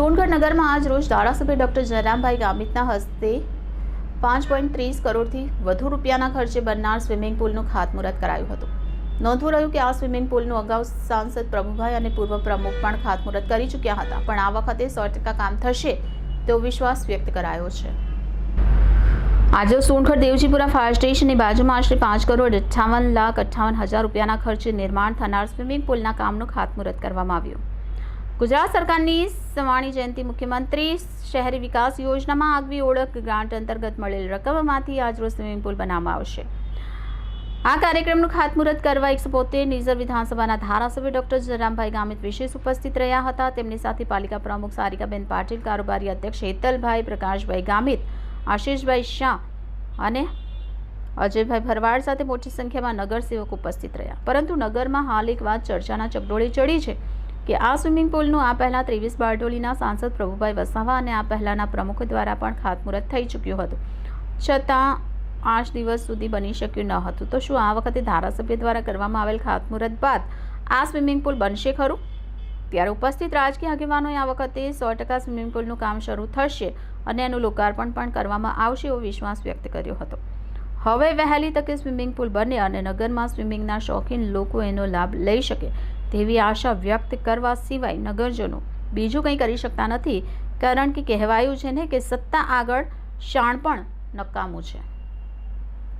સોનગઢ નગરમાં આજ રોજ ધારાસભ્ય ડોક્ટર જયરામભાઈ ગામિતના હસ્તે પાંચ પોઈન્ટ ત્રીસ કરોડથી વધુ રૂપિયાના ખર્ચે બનનાર સ્વિમિંગ પુલનું ખાતમુહૂર્ત કરાયું હતું. નોંધવું રહ્યું કે આ સ્વિમિંગ પુલનું અગાઉ સાંસદ પ્રભુભાઈ અને પૂર્વ પ્રમુખ પણ ખાતમુહૂર્ત કરી ચૂક્યા હતા, પણ આ વખતે સો ટકા કામ થશે તેવો વિશ્વાસ વ્યક્ત કરાયો છે. આજે સોનગઢ દેવજીપુરા ફાયર સ્ટેશનની બાજુમાં આશરે પાંચ કરોડ અઠ્ઠાવન લાખ અઠ્ઠાવન હજાર રૂપિયાના ખર્ચે નિર્માણ થનાર સ્વિમિંગ પુલના કામનું ખાતમુહૂર્ત કરવામાં આવ્યું. ગુજરાત સરકારની સવાણી જયંતિ મુખ્યમંત્રી શહેરી વિકાસ યોજનામાં આગવી ઓળખ ગ્રાન્ટ અંતર્ગત મળેલ રકમમાંથી આજરોજ સ્વિમિંગ પુલ બનાવવામાં આવશે. આ કાર્યક્રમનું ખાતમુહૂર્ત કરવા એકસો બોતેર નિઝર વિધાનસભાના ધારાસભ્ય ડોક્ટર જયરામભાઈ ગામિત વિશેષ ઉપસ્થિત રહ્યા હતા. તેમની સાથે પાલિકા પ્રમુખ સારિકાબેન પાટીલ, કારોબારી અધ્યક્ષ હેતલભાઈ, પ્રકાશભાઈ ગામિત, આશીષભાઈ શાહ અને અજયભાઈ ભરવાડ સાથે મોટી સંખ્યામાં નગરસેવક ઉપસ્થિત રહ્યા. પરંતુ નગરમાં હાલ એક વાત ચર્ચાના ચકડોળે ચડી છે. કે આ સ્વિમિંગ પુલનું આ પહેલાં ત્રેવીસ બારડોલીના સાંસદ પ્રભુભાઈ વસાવા અને આ પહેલાંના પ્રમુખ દ્વારા પણ ખાતમુહૂર્ત થઈ ચૂક્યું હતું. છતાં આઠ દિવસ સુધી બની શક્યું ન હતું. તો શું આ વખતે ધારાસભ્ય દ્વારા કરવામાં આવેલ ખાતમુહૂર્ત બાદ આ સ્વિમિંગ પુલ બનશે ખરું? ત્યારે ઉપસ્થિત રાજકીય આગેવાનોએ આ વખતે સો ટકા સ્વિમિંગ પુલનું કામ શરૂ થશે અને એનું લોકાર્પણ પણ કરવામાં આવશે એવો વિશ્વાસ વ્યક્ત કર્યો હતો. હવે વહેલી તકે સ્વિમિંગ પુલ બને અને નગરમાં સ્વિમિંગના શોખીન લોકો એનો લાભ લઈ શકે. તેવી આશા વ્યક્ત કરવા સિવાય નગરજનો બીજું કંઈ કરી શકતા નથી, કારણ કે કહેવાયું છે ને કે સત્તા આગળ શાણપણ નકામું છે.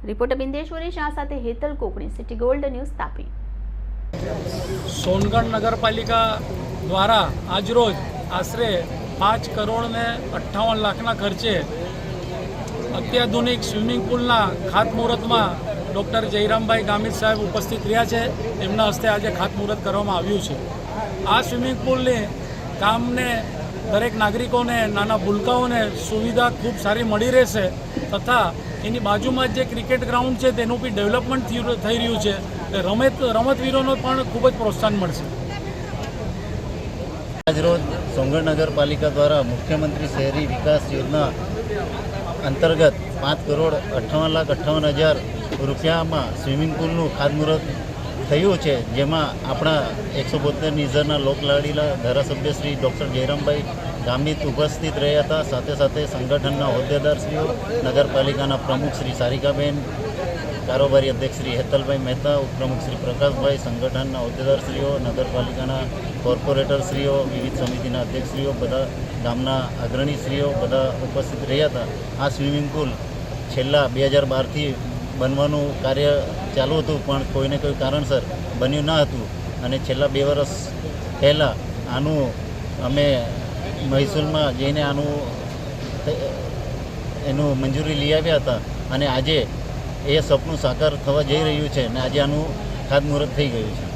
રિપોર્ટર બિંદેશ્વરી શાહ સાથે Hetal Kokani, city gold news, Tapi. Songadh નગરપાલિકા દ્વારા આજરોજ આશરે પાંચ કરોડ ને અઠ્ઠાવન લાખના ખર્ચે અત્યાધુનિક સ્વિમિંગ પુલના ખાતમુહૂર્તમાં ડૉક્ટર જયરામભાઈ ગામિત સાહેબ ઉપસ્થિત રહ્યા છે. એમના હસ્તે આજે ખાતમુહૂર્ત કરવામાં આવ્યું છે. આ સ્વિમિંગ પુલને કામને દરેક નાગરિકોને, નાના ભૂલકાઓને સુવિધા ખૂબ સારી મળી રહેશે તથા એની બાજુમાં જે ક્રિકેટ ગ્રાઉન્ડ છે તેનું બી ડેવલપમેન્ટ થઈ રહ્યું છે. રમત, રમતવીરોનો પણ ખૂબ જ પ્રોત્સાહન મળશે. આજરોજ સોંગઢ નગરપાલિકા દ્વારા મુખ્યમંત્રી શહેરી વિકાસ યોજના અંતર્ગત પાંચ કરોડ અઠ્ઠાવન લાખ અઠ્ઠાવન હજાર રૂપિયામાં સ્વિમિંગ પુલનું ખાતમુહૂર્ત થયું છે, જેમાં આપણા એકસો બોતેર નિઝરના લોકલાડીલા ધારાસભ્ય શ્રી ડૉક્ટર જયરામભાઈ ગામિત ઉપસ્થિત રહ્યા હતા. સાથે સાથે સંગઠનના હોદ્દેદારશ્રીઓ નગરપાલિકાના પ્રમુખ શ્રી સારિકાબેન, કારોબારી અધ્યક્ષ શ્રી હેતલભાઈ મહેતા, ઉપપ્રમુખ શ્રી પ્રકાશભાઈ, સંગઠનના હોદ્દેદારશ્રીઓ નગરપાલિકાના કોર્પોરેટરશ્રીઓ વિવિધ સમિતિના અધ્યક્ષશ્રીઓ બધા ગામના અગ્રણીશ્રીઓ બધા ઉપસ્થિત રહ્યા હતા. આ સ્વિમિંગ પુલ છેલ્લા બે હજાર બારથી બનવાનું કાર્ય ચાલુ હતું, પણ કોઈને કોઈ કારણસર બન્યું ન હતું. અને છેલ્લા બે વર્ષ પહેલાં આનું અમે મહેસૂલમાં જઈને આનું એનું મંજૂરી લઈ આવ્યા હતા. અને આજે એ સપનું સાકાર થવા જઈ રહ્યું છે અને આજે આનું ખાતમુહૂર્ત થઈ ગયું છે.